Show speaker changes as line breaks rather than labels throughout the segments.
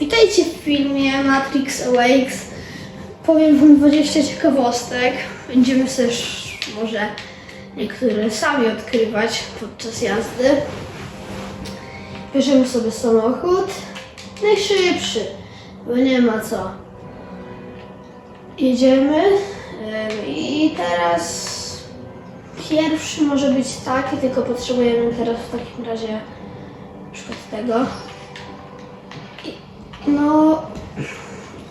Witajcie w filmie Matrix Awakes. Powiem wam 20 ciekawostek. Będziemy też może niektóre sami odkrywać podczas jazdy. Bierzemy sobie samochód. Najszybszy, bo nie ma co. Jedziemy i teraz pierwszy może być taki, tylko potrzebujemy teraz w takim razie na przykład tego. No,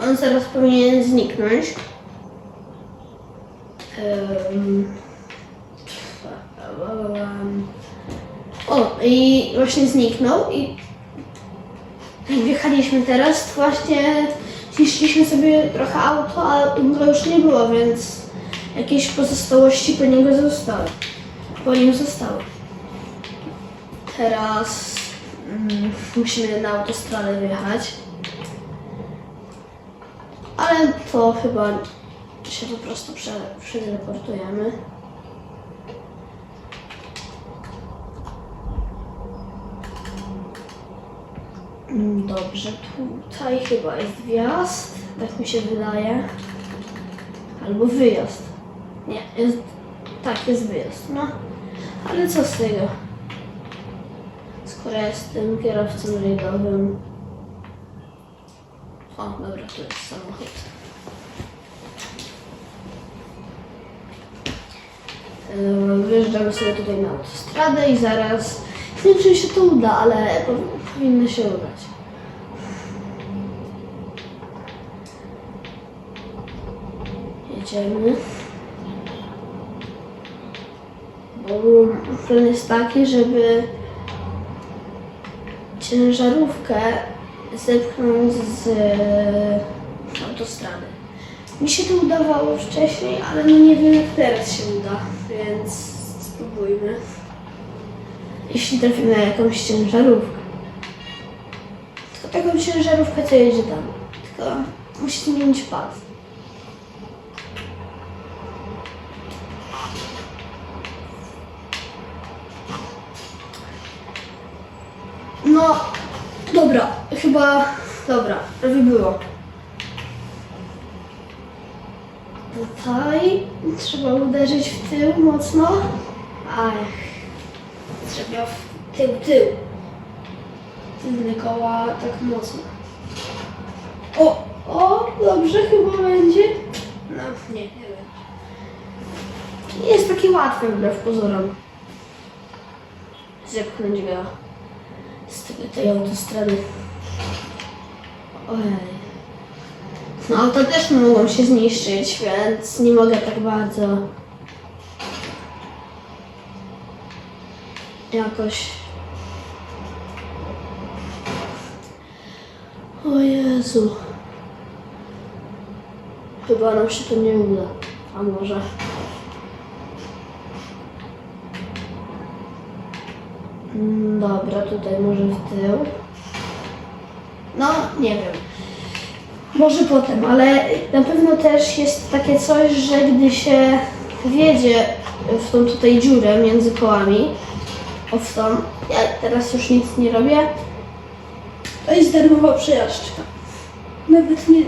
on zaraz powinien zniknąć. Em, O, i właśnie zniknął i wjechaliśmy teraz, właśnie zniszczyliśmy sobie trochę auto, a go już nie było, więc jakieś pozostałości po niego zostały. Po nim zostały. Teraz mm, musimy na autostradę wjechać. Ale to chyba się po prostu prze. Mm, Dobrze, tutaj chyba jest wjazd, tak mi się wydaje. Albo wyjazd. Nie, jest, tak, jest wyjazd, no. Ale co z tego? Skoro jestem kierowcą rajdowym. O, dobra, tu jest samochód. Yy, Wyjeżdżamy sobie tutaj na autostradę i zaraz. Nie wiem, czy się to uda, ale po- powinno się udać. Jedziemy. Bo plan jest taki, żeby ciężarówkę zepchnąć z e, autostrady. Mi się to udawało wcześniej, ale no nie wiem jak teraz się uda, więc spróbujmy. Jeśli trafimy na jakąś ciężarówkę. Tylko taką ciężarówkę, co jedzie tam. Tylko musi mieć pas. No, dobra, chyba, dobra, prawie było. Tutaj trzeba uderzyć w tył mocno. Ach, trzeba w tył, tył. Tylne koła tak mocno. O, o, dobrze chyba będzie. No, nie, nie wiem. Nie jest takie łatwe wbrew pozorom. Zepchnąć go z tej autostrady. Ojej. No auta też mogą się zniszczyć, więc nie mogę tak bardzo jakoś. O Jezu. Chyba nam się to nie uda. A może. Mm, Dobra, tutaj może w tył. No, nie wiem. Może potem, ale na pewno też jest takie coś, że gdy się wjedzie w tą tutaj dziurę między kołami, o w tą, ja teraz już nic nie robię, to jest darmowa przejażdżka. Nawet nie,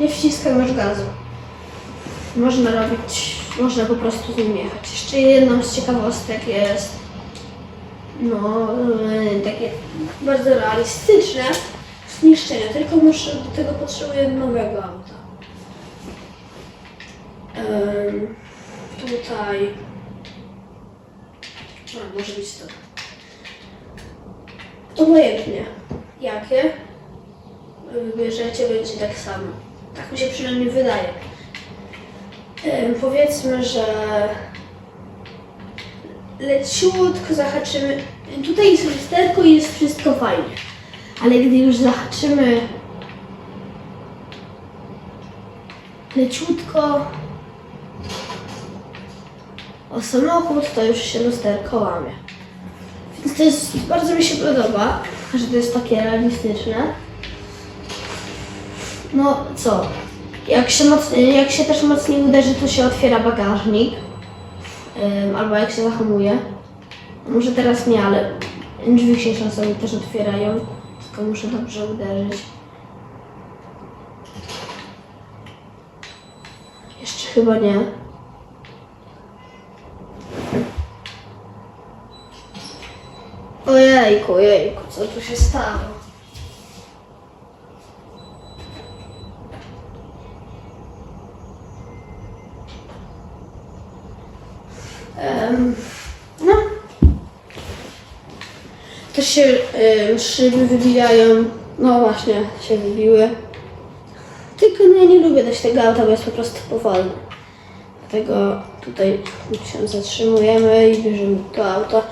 nie wciskam już gazu. Można robić, można po prostu z nim jechać. Jeszcze jedną z ciekawostek jest, no, e, takie bardzo realistyczne zniszczenia, tylko muszę, do tego potrzebuję nowego auta. Em, tutaj, a, może być to. Obojętnie, jakie wybierzecie, będzie tak samo. Tak mi się przynajmniej wydaje. Em, powiedzmy, że leciutko zahaczymy. Tutaj jest lusterko i jest wszystko fajnie. Ale gdy już zahaczymy leciutko o samochód, to już się lusterko łamie. Więc to jest, bardzo mi się podoba, że to jest takie realistyczne. No co, jak się, mocniej, jak się też mocniej uderzy, to się otwiera bagażnik. Albo jak się zahamuje. Może teraz nie, ale drzwi się czasami też otwierają. Tylko muszę dobrze uderzyć. Jeszcze chyba nie. Ojejku, ojejku, co tu się stało? No. Też się em, szyby wybijają. No właśnie, się wybiły. Tylko no, ja nie lubię dać tego auta, bo jest po prostu powolny. Dlatego tutaj się zatrzymujemy i bierzemy to auto.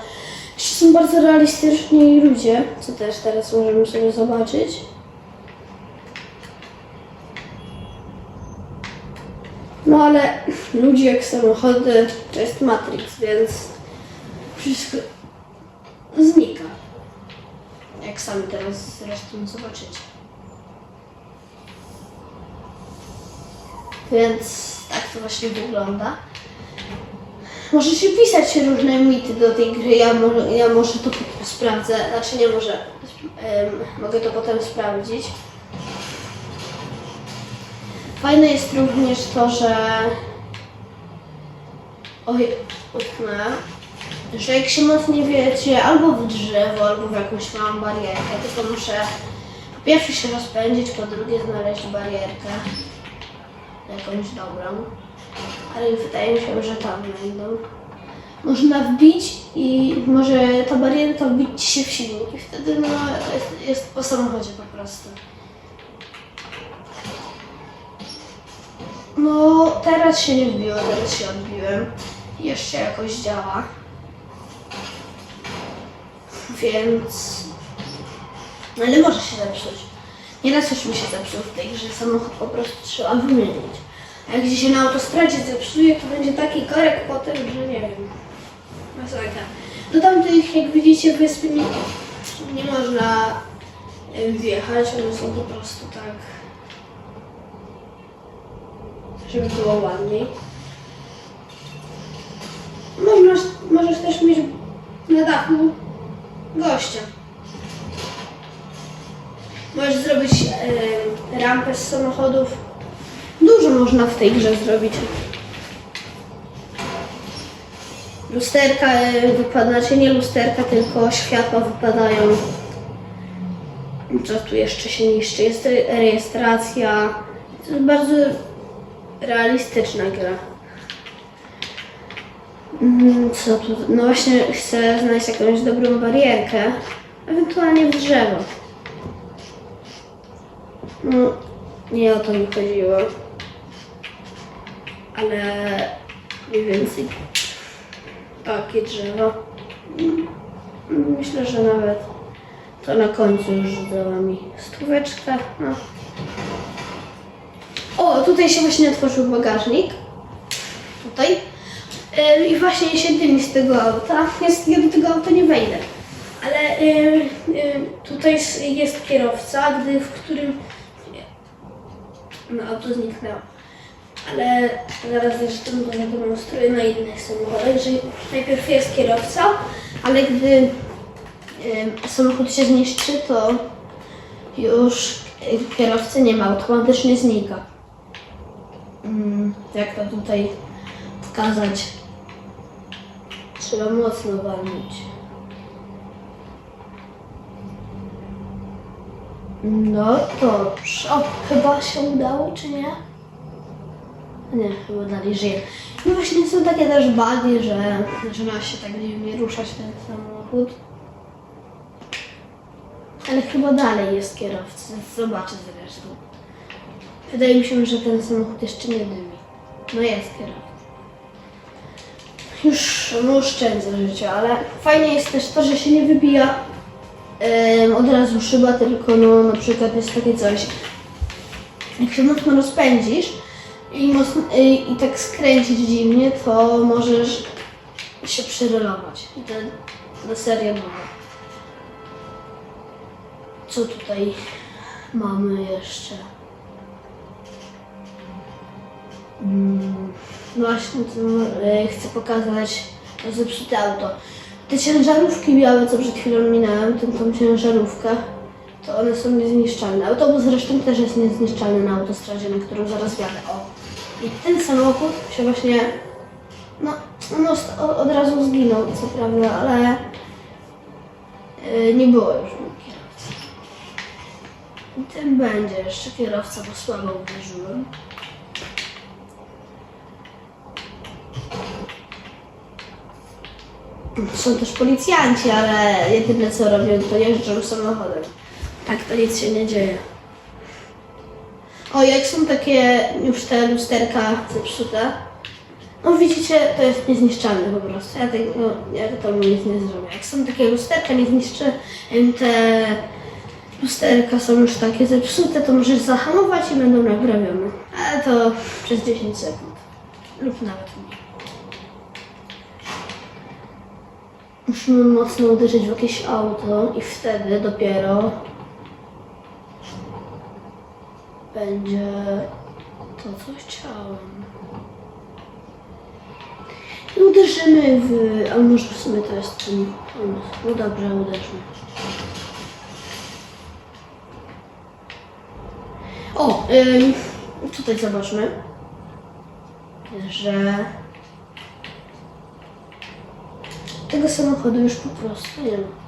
Są bardzo realistyczni ludzie, co też teraz możemy sobie zobaczyć. No ale ludzie jak samochody to jest Matrix, więc wszystko znika. Jak sami teraz zresztą zobaczycie. Więc tak to właśnie wygląda. Możecie pisać różne mity do tej gry, ja może, ja może to sprawdzę, znaczy nie może, mogę to potem sprawdzić. Fajne jest również to, że oj, utknę, że jak się mocnie wiecie albo w drzewo, albo w jakąś małą barierkę, tylko muszę po pierwsze się rozpędzić, po drugie znaleźć barierkę jakąś dobrą, ale wydaje mi się, że tam będą. Można wbić i może ta barierka wbić się w silnik i wtedy no, jest, jest po samochodzie po prostu. No, teraz się nie wbiło, teraz się odbiłem. Jeszcze jakoś działa. Więc... No ale może się zepsuć. Nieraz już mi się zepsuł w tej grze, samochód po prostu trzeba wymienić. A jak się na autostradzie zepsuje, to będzie taki korek potem, że nie wiem. Masakra. Do tamtych, jak widzicie, wyspy nie, nie można wjechać, one są po prostu tak żeby było ładniej. Można, możesz też mieć na dachu gościa. Możesz zrobić e, rampę z samochodów. Dużo można w tej grze zrobić. Lusterka e, wypada, znaczy nie lusterka, tylko światła wypadają. Co tu jeszcze się niszczy? Jest re- rejestracja. To jest bardzo realistyczna gra. Mm, Co tu? No właśnie chcę znaleźć jakąś dobrą barierkę, ewentualnie w drzewo. No, nie o to mi chodziło. Ale mniej więcej takie drzewo. Mm, Myślę, że nawet to na końcu już dała mi stóweczkę. No. O, tutaj się właśnie otworzył bagażnik. Tutaj. I właśnie się dymi z tego auta. Jest, ja do tego auta nie wejdę. Ale tutaj jest kierowca, gdy w którym. No, auto zniknęło. Ale zaraz zresztą to zademonstruję na innych samochodach, najpierw jest kierowca, ale gdy samochód się zniszczy, to już kierowcy nie ma, automatycznie znika. Mm, jak to tutaj pokazać? Trzeba mocno walnąć. No dobrze. O, chyba się udało, czy nie? Nie, chyba dalej żyje. No właśnie są takie też bugi, że zaczyna się tak dziwnie ruszać ten samochód. Ale chyba dalej jest kierowca. Zobaczę zresztą. Wydaje mi się, że ten samochód jeszcze nie dymi. No jest kierowca. Już mu oszczędzę życia, ale fajnie jest też to, że się nie wybija od razu szyba, tylko no na przykład jest takie coś. Jak się mocno rozpędzisz i, mocno, i, tak skręcić dziwnie, to możesz się przerelować. I to na serio długo. Co tutaj mamy jeszcze? Właśnie to, e, chcę pokazać to zepsute auto. Te ciężarówki białe, co przed chwilą minąłem, tę tą ciężarówkę, to one są niezniszczalne. Autobus zresztą też jest niezniszczalny na autostradzie, na którą zaraz jadę. O. I ten samochód się właśnie, no, no od, razu zginął, co prawda, ale yy, nie było już kierowcy. I ten będzie jeszcze kierowca, bo słabo uderzyłem. Są też policjanci, ale jedyne co robią to jeżdżą samochodem. Tak to nic się nie dzieje. O, jak są takie już te lusterka zepsute, no widzicie, to jest niezniszczalne po prostu. Ja tego, ja to nic nie zrobię. Jak są takie lusterka, nie zniszczę, te lusterka są już takie zepsute, to możesz zahamować i będą naprawione. Ale to przez 10 sekund. Lub nawet mniej. Musimy mocno uderzyć w jakieś auto i wtedy dopiero będzie to, co chciałem. I uderzymy w... Ale może w sumie to jest ten pomysł. No dobrze, uderzmy. O, ym, tutaj zobaczmy, że tego samochodu już po prostu nie ma.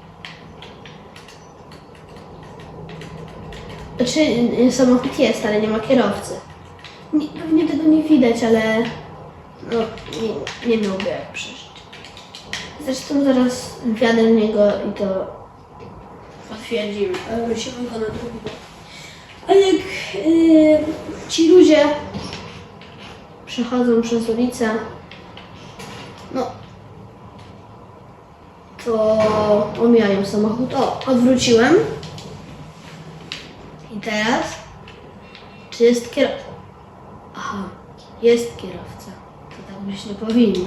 Znaczy, y, samochód jest, ale nie ma kierowcy. Nie, pewnie tego nie widać, ale no, nie, nie miałby jak przeżyć. Zresztą zaraz wjadę w niego i to potwierdzimy. ale Musimy go na drugi bok. A jak y, ci ludzie przechodzą przez ulicę, to omijają samochód. O, odwróciłem. I teraz? Czy jest kierowca? Aha, jest kierowca. To tak być nie powinno.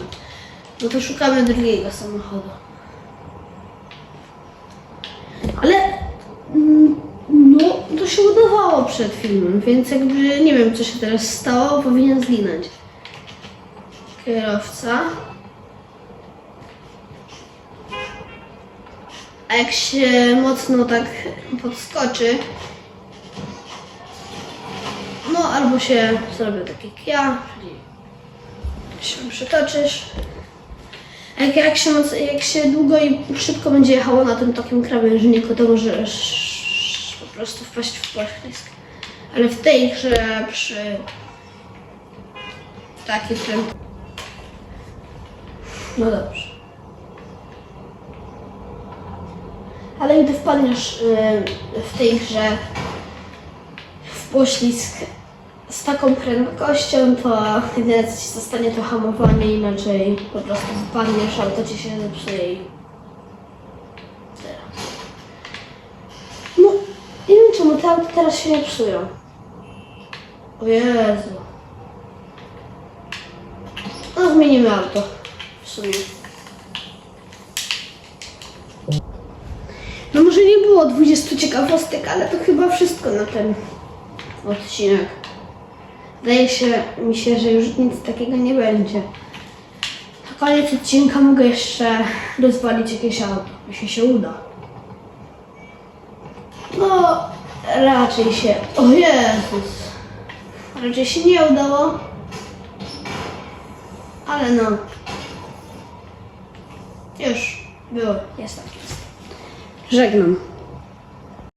No to szukamy drugiego samochodu. Ale mm, no, to się udawało przed filmem, więc jakby nie wiem, co się teraz stało, powinien zginąć. Kierowca. Jak się mocno tak podskoczy, no albo się zrobię tak jak ja, czyli się przetoczysz. A jak, jak, się, moc- jak się długo i szybko będzie jechało na tym takim krawężniku, to możesz po prostu wpaść w poślizg. Ale w tej grze przy takiej prędkości... No dobrze. Ale gdy wpadniesz y, w tej grze w poślizg z taką prędkością, to jedyne co ci zostanie to hamowanie, inaczej po prostu wypadniesz, auto ci się zepsuje i. No, nie wiem czemu te auta teraz się nie psują. O Jezu. No zmienimy auto w sumie. No może nie było 20 ciekawostek, ale to chyba wszystko na ten odcinek. Wydaje się mi się, że już nic takiego nie będzie. Na koniec odcinka mogę jeszcze rozwalić jakieś auto, jeśli się uda. No, raczej się... O Jezus! Raczej się nie udało. Ale no... Już było, jest tak jest. Żegnam.